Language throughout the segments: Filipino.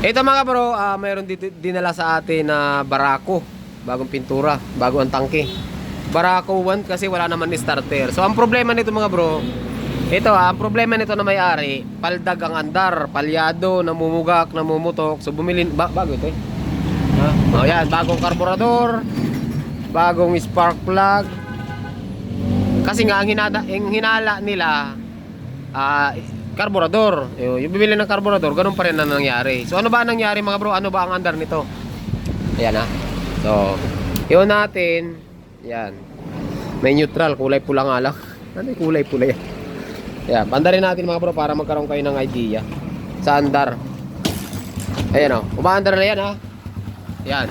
Ito mga bro, ah, mayroon dito dinala sa atin na barako, bagong pintura, bago ang tangke. Barako 1 kasi wala naman ni starter. So ang problema nito mga bro, ito ah, ang problema nito na may-ari, paldag ang andar, palyado, namumugak, namumutok. So bumili ba, bago ito eh. Ha? Oh, yan, bagong karburador, bagong spark plug. Kasi nga ang hinada, ang hinala nila ah karburador. Yung, yung bibili ng karburador, ganun pa rin ang nangyari. So ano ba ang nangyari mga bro? Ano ba ang andar nito? Ayan ha. So, yun natin. Yan. May neutral, kulay pula nga lang. Ano kulay pula yan? Ayan, pandarin natin mga bro para magkaroon kayo ng idea sa andar. Ayan o, umaandar na yan ha. Yan.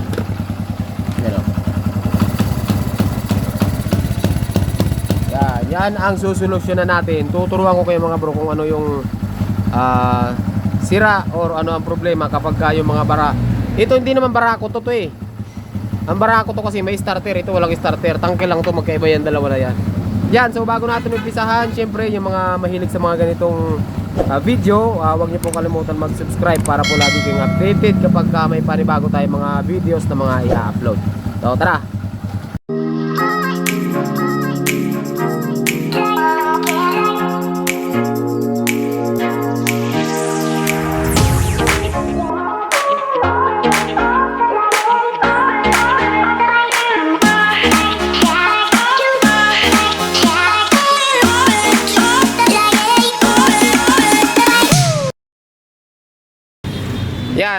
Ayan o. Yan, ang susolusyonan natin. Tuturuan ko kayo mga bro kung ano yung ah, sira or ano ang problema kapag ka yung mga bara. Ito hindi naman barako to to eh. Ang barako to kasi may starter, ito walang starter. Tangke lang to, magkaiba yan, dalawa na yan. Yan, so bago natin umpisahan, syempre yung mga mahilig sa mga ganitong ah, video, ah, huwag niyo po kalimutan mag-subscribe para po lagi kayong updated kapag ka may panibago tayong mga videos na mga i-upload. So tara,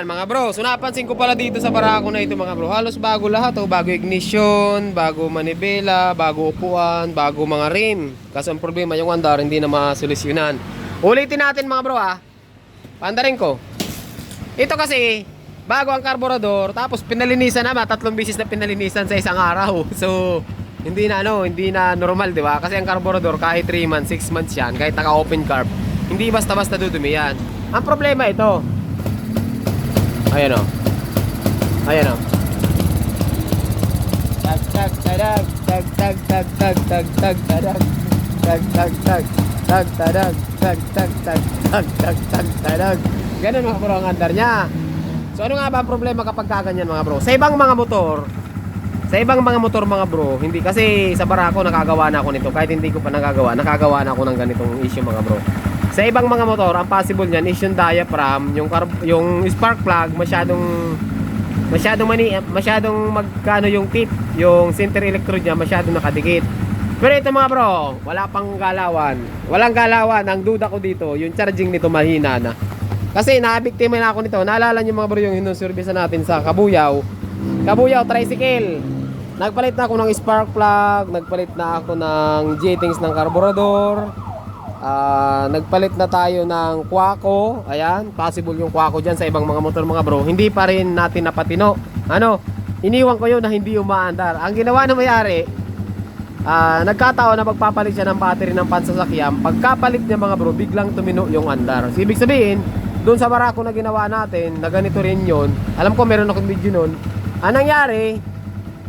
Yan mga bro, so napansin ko pala dito sa barako na ito mga bro. Halos bago lahat oh, bago ignition, bago manibela, bago upuan, bago mga rim. Kaso ang problema yung andar hindi na masolusyonan. Ulitin natin mga bro ah Pandarin ko. Ito kasi, bago ang karburador Tapos pinalinisan naman, tatlong bisis na pinalinisan sa isang araw. So, hindi na ano, hindi na normal di ba? Kasi ang karburador kahit 3 months, 6 months yan Kahit naka open carb Hindi basta-basta dudumi yan. Ang problema ito Ayan o. Ayan o. Tag tag tadag tag tag tag tag tag tag tadag tag tag tag tag tadag tag tag tag tag tag tag tadag Ganun mga bro ang andar niya. So ano nga ba ang problema kapag kaganyan mga bro? Sa ibang mga motor, sa ibang mga motor mga bro, hindi kasi sa barako nakagawa na ako nito kahit hindi ko pa nagagawa, nakagawa na ako ng ganitong issue mga bro. Sa ibang mga motor, ang possible niyan is yung diaphragm, yung yung spark plug masyadong masyadong mani masyadong magkano yung tip, yung center electrode niya masyadong nakadikit. Pero ito mga bro, wala pang galawan. Walang galawan. Ang duda ko dito, yung charging nito mahina na. Kasi naabiktima na ako nito. Naalala niyo mga bro yung hinuservice natin sa Kabuyaw. Kabuyaw tricycle. Nagpalit na ako ng spark plug, nagpalit na ako ng jettings ng karburador. Ah, nagpalit na tayo ng Quaco. Ayan, possible yung Quaco diyan sa ibang mga motor mga bro. Hindi pa rin natin napatino. Ano? Iniwan ko yun na hindi umaandar. Ang ginawa ng mayari, ah, nagkataon na magpapalit siya ng battery ng pansasakyan. Pagkapalit niya mga bro, biglang tumino yung andar. So, ibig sabihin, doon sa barako na ginawa natin, na ganito rin yun. Alam ko meron akong video nun. Ang nangyari,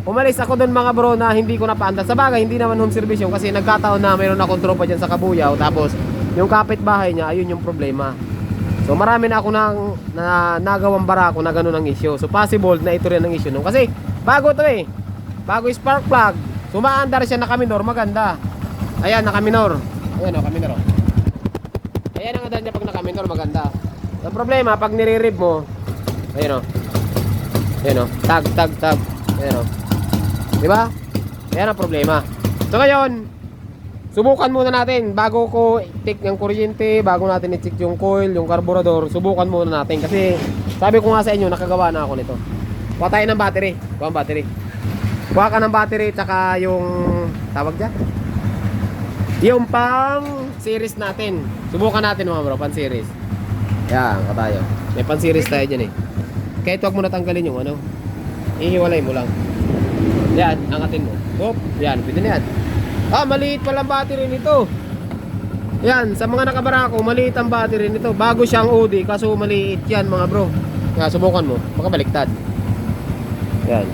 Umalis ako doon mga bro na hindi ko napaandar. Sa bagay, hindi naman home service yun kasi nagkataon na mayroon akong tropa dyan sa Kabuyaw. Tapos, yung kapitbahay niya, ayun yung problema. So, marami na ako nang na, nagawang barako na ganun ang issue. So, possible na ito rin ang issue nung. Kasi, bago to eh. Bago yung spark plug. Sumaandar siya nakaminor, maganda. Ayan, nakaminor. Ayan o, kaminor o. Ayan ang andar niya pag nakaminor, maganda. Ang problema, pag nire-rib mo, ayan o. Ayan o, tag, tag, tag. Ayan o. Di ba? Yan ang problema. So ngayon, subukan muna natin bago ko i-check yung kuryente, bago natin i-check yung coil, yung carburetor, subukan muna natin kasi sabi ko nga sa inyo, nakagawa na ako nito. Kuha tayo ng battery. Kuha ang battery. Kuha ka ng battery tsaka yung tawag dyan. Yung pang series natin. Subukan natin mga bro, pan series. Yan, ka. May pan series tayo dyan eh. Kahit huwag mo natanggalin yung ano. Ihiwalay mo lang. Yan, angatin mo. Hop, yan, pwede na yan. Ah, maliit pala ang battery nito. Yan, sa mga nakabarako, maliit ang battery nito. Bago siyang OD, kaso maliit yan mga bro. Nga, subukan mo. Baka baliktad. Yan.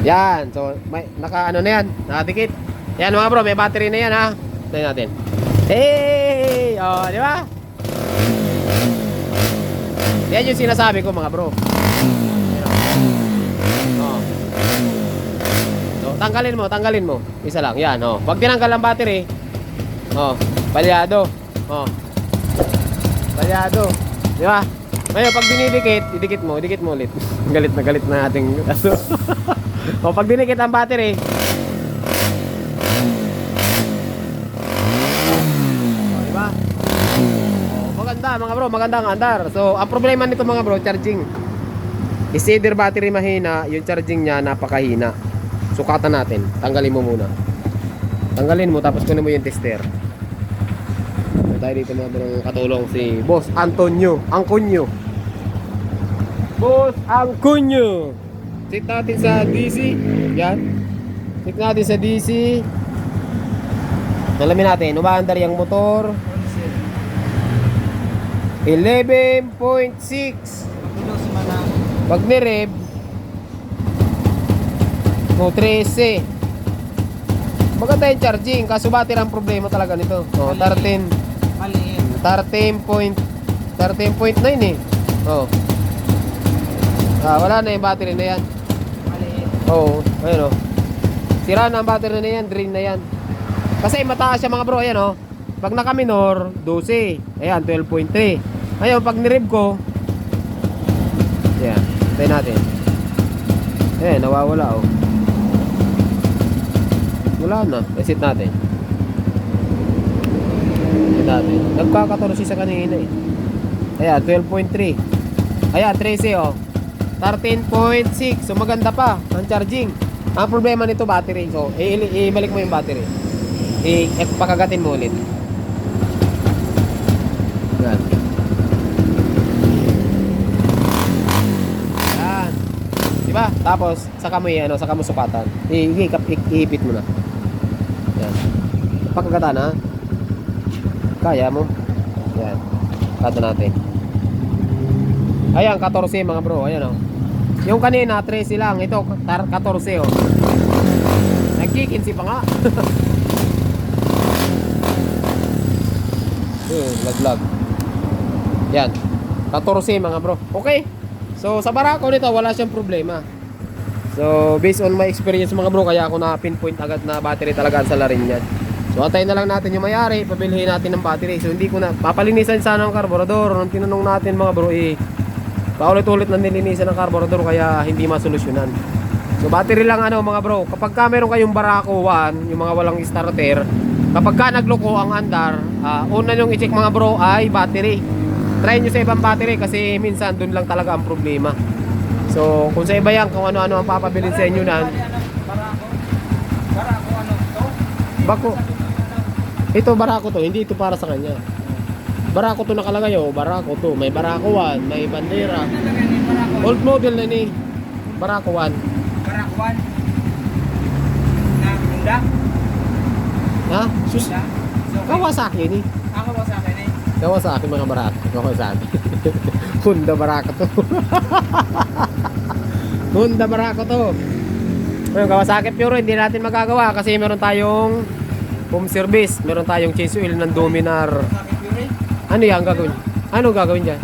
Yan, so may naka ano na yan, nakadikit. Yan mga bro, may battery na yan ha. Tingnan natin. Hey! Oh, di ba? Yan yung sinasabi ko mga bro. Ayan, oh. Oh. So, tanggalin mo, tanggalin mo. Isa lang, yan, oh. Pag tinanggal ang battery, oh, palyado. Oh. Palyado. Di ba? Ngayon, pag dinidikit, idikit mo, idikit mo ulit. galit na galit na ating aso. o, pag dinikit ang battery, oh, di ba? Oh, maganda mga bro, maganda ang andar. So, ang problema nito mga bro, charging. Is either battery mahina, yung charging niya napakahina. Sukatan natin. Tanggalin mo muna. Tanggalin mo tapos kunin mo yung tester. So, tayo dito mga bro, katulong si Boss Antonio Angkunyo. Boss Angkunyo. Check natin sa DC. Yan. Check natin sa DC. Alamin natin, umaandar yung motor. 11.6 Magulo si Manang. Pag ni-rev No, 13 Maganda yung charging Kaso battery ang problema talaga nito oh, 13 Maliit. 13 point 13.9 eh oh. ah, Wala na yung battery na yan Maliit. Oo, oh, ayun oh. Sira na ang battery na yan, drain na yan. Kasi mataas siya mga bro, ayan oh. Pag naka-minor, 12. Ayan, 12.3. Ngayon, pag nirib ko, ayan, tayo natin. Ayan, nawawala oh. Wala na, reset natin. Reset natin. Nagkakatorsi sa kanina eh. Ayan, 12.3. Ayan, 13 oh. 13.6. So maganda pa ang charging. Ang problema nito battery. So ibalik mo yung battery. I i- pakagatin mo ulit. Yan. Yan. Di ba? Tapos saka mo ano, saka mo sukatan. I, i, i- iipit mo na. Pakagatan ha. Kaya mo. Yan. Kato natin. Ayan, 14 mga bro. Ayan oh. Yung kanina, 13 lang. Ito, tar- 14 oh. Nagkikinsi pa nga. Yun, laglag. Yan. 14 mga bro. Okay. So, sa barako nito, wala siyang problema. So, based on my experience mga bro, kaya ako na pinpoint agad na battery talaga ang salarin niyan. So, antayin na lang natin yung mayari, pabilhin natin ng battery. So, hindi ko na, papalinisan sana ang carburetor. Nung tinanong natin mga bro, eh, paulit-ulit na nilinisan ng carburetor kaya hindi masolusyonan. So battery lang ano mga bro, kapag ka meron kayong Barako 1, yung mga walang starter, kapag ka nagloko ang andar, ah, una nyong i-check mga bro ay battery. Try nyo sa ibang battery kasi minsan dun lang talaga ang problema. So kung sa iba yan, kung ano-ano ang papabilin sa inyo nan, Barako. Barako ano to? bako, ito Barako to, hindi ito para sa kanya. Barako to nakalagay oh, Barako to. May Barako 1, may bandera. Ni Barako. Old model na ni Barako 1. Barakuan. Na Honda. Ha? Sus, Kawasaki ni. Ako ba sa akin eh? Kawasaki mga Barako. Kawasaki. Honda Barako to. Honda Barako to. Ngayon, Kawasaki Pure, hindi natin magagawa kasi meron tayong home service. Meron tayong change oil ng Dominar. Ano yan gagawin? Ano gagawin dyan?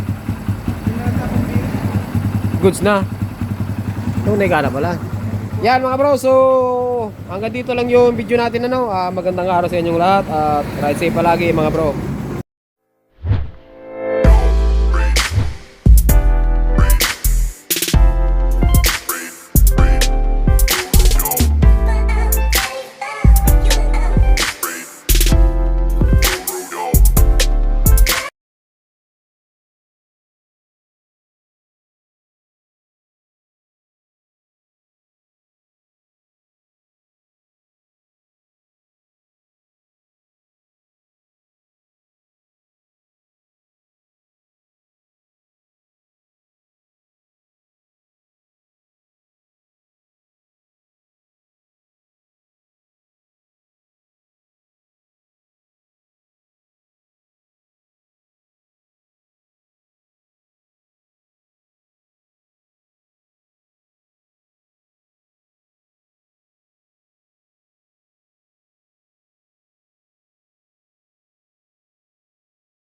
Goods na. Nung naigala pala. Yan mga bro, so hanggang dito lang yung video natin ano. Ah, magandang araw sa inyong lahat at ride safe palagi mga bro.